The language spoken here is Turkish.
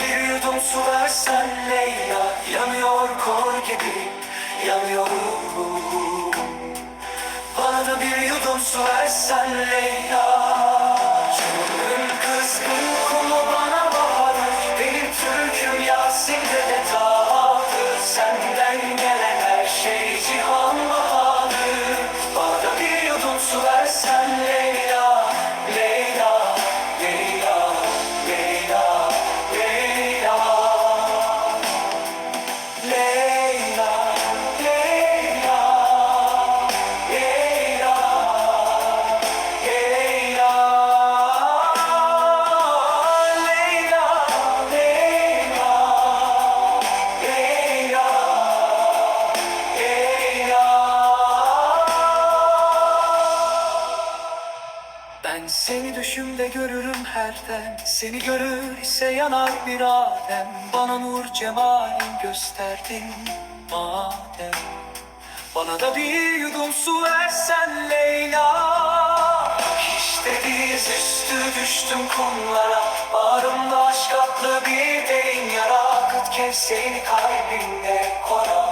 Bir yudum su versen Leyla Yanıyor kor gibi yanıyorum. Bana da bir yudum su versen Leyla seni düşümde görürüm herden. Seni görür ise yanar bir adem. Bana nur cemalin gösterdin madem. Bana da bir yudum su versen Leyla. İşte diz üstü düştüm kumlara. Bağrımda aşk atlı bir derin yara Akıt kevseri kalbimde kora